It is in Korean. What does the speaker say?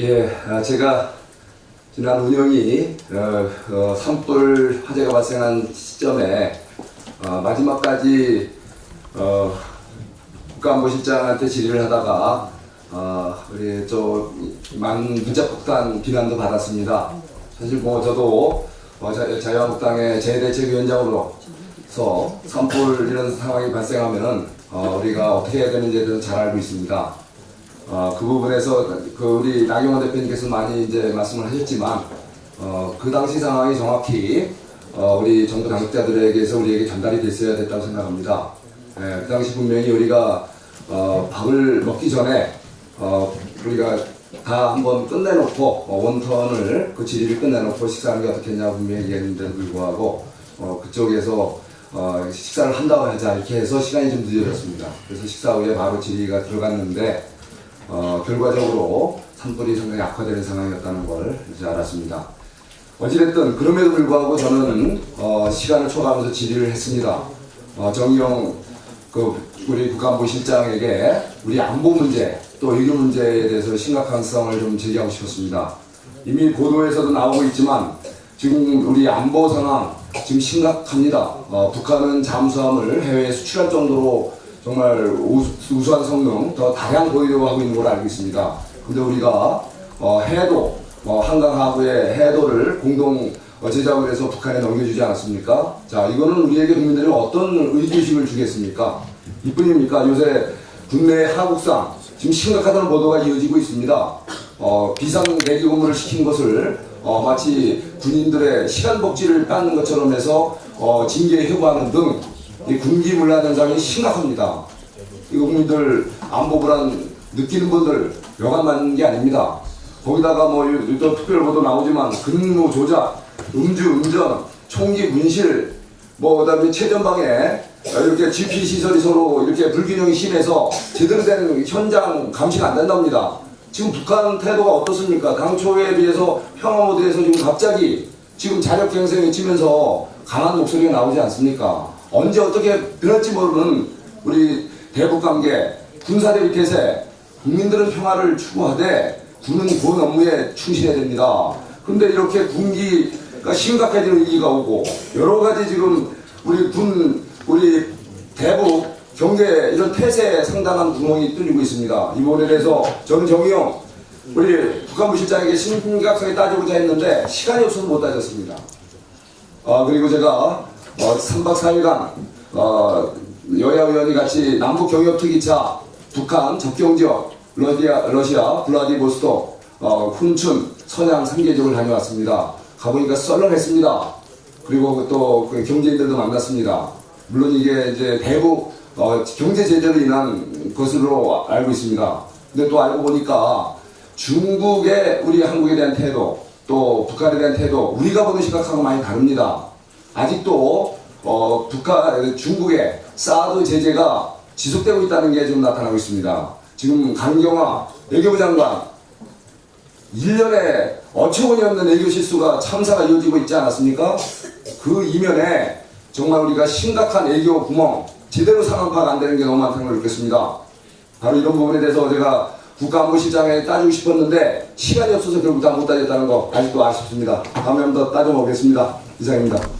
예, 아, 제가 지난 운영이 어, 어, 산불 화재가 발생한 시점에 어, 마지막까지 어, 국가안보실장한테 질의를 하다가 어, 우리 저만 문자폭탄 비난도 받았습니다. 사실 뭐 저도 어, 자, 자유한국당의 재대책위원장으로서 산불 이런 상황이 발생하면은 어, 우리가 어떻게 해야 되는지에 대해서 잘 알고 있습니다. 어, 그 부분에서 그 우리 나경원 대표님께서 많이 이제 말씀을 하셨지만 어, 그 당시 상황이 정확히 어, 우리 정부 당국자들에게서 우리에게 전달이 됐어야 됐다고 생각합니다. 예, 그 당시 분명히 우리가 어, 밥을 먹기 전에 어, 우리가 다 한번 끝내놓고 어, 원턴을 그 질의를 끝내놓고 식사하는 게 어떻겠냐 분명히 얘기했는데도 불구하고 어, 그쪽에서 어, 식사를 한다고 하자 이렇게 해서 시간이 좀 늦어졌습니다. 그래서 식사 후에 바로 질의가 들어갔는데 어, 결과적으로 산불이 상당히 악화되는 상황이었다는 걸 이제 알았습니다. 어찌됐든 그럼에도 불구하고 저는 어, 시간을 초과하면서 질의를 했습니다. 어, 정의용 그 우리 국가안보 실장에게 우리 안보 문제 또 외교 문제에 대해서 심각성을 좀 제기하고 싶었습니다. 이미 보도에서도 나오고 있지만 지금 우리 안보 상황 지금 심각합니다. 어, 북한은 잠수함을 해외에 수출할 정도로 정말 우수, 우수 한 성능 더 다양 보유하고 있는 걸로 알고 있습니다. 근데 우리가 어, 해도 어, 한강 하구의 해도를 공동 어, 제작을 해서 북한에 넘겨주지 않았습니까? 자, 이거는 우리에게 국민들이 어떤 의구심을 주겠습니까? 이뿐입니까? 요새 국내 하국상 지금 심각하다는 보도가 이어지고 있습니다. 어, 비상 대기 근무를 시킨 것을 어, 마치 군인들의 시간 복지를 뺏는 것처럼 해서 어, 징계에 회부하는 등이 군기문란 현상이 심각합니다. 이 국민들 안보 불안 느끼는 분들 여간 맞는 게 아닙니다. 거기다가 뭐 유- 또 특별 보도 나오지만 근무 조작, 음주 운전, 총기 문실, 뭐 그다음에 최전방에 이렇게 GP 시설이 서로 이렇게 불균형이 심해서 제대로 된 현장 감시가 안 된답니다. 지금 북한 태도가 어떻습니까? 당초에 비해서 평화 모드에서 지금 갑자기 지금 자력갱생이 치면서 강한 목소리가 나오지 않습니까? 언제 어떻게 변할지 모르는 우리 대북 관계, 군사 대비 태세, 국민들은 평화를 추구하되 군은 본 업무에 충실해야 됩니다. 근데 이렇게 군기가 심각해지는 위기가 오고 여러 가지 지금 우리 군 우리 대북 경제 이런 태세에 상당한 구멍이 뚫리고 있습니다. 이 부분에 대해서 저는 정의용 우리 북한 부 실장에게 심각하게 따지고자 했는데 시간이 없어서 못 따졌습니다. 아 그리고 제가 어, 3박 4일간 어, 여야 의원이 같이 남북 경협 특이차 북한 접경 지역 러시아, 러시아 블라디보스토크 어, 훈춘 선양 3개국을 다녀왔습니다. 가보니까 썰렁했습니다. 그리고 또 그 경제인들도 만났습니다. 물론 이게 이제 대북 어, 경제 제재로 인한 것으로 알고 있습니다. 근데 또 알고 보니까 중국의 우리 한국에 대한 태도 또 북한에 대한 태도 우리가 보는 시각하고 많이 다릅니다. 아직도 어, 북한 중국의 사드 제재가 지속되고 있다는 게 지금 나타나고 있습니다. 지금 강경화 외교부 장관 1년에 어처구니 없는 외교 실수가 참사가 이어지고 있지 않았습니까? 그 이면에 정말 우리가 심각한 외교 구멍 제대로 상황 파악 안 되는 게 너무 많다는 걸 느꼈습니다. 바로 이런 부분에 대해서 제가 국가안보실장에 따지고 싶었는데 시간이 없어서 결국 다 못 따졌다는 거 아직도 아쉽습니다. 다음에 한 번 더 따져보겠습니다. 이상입니다.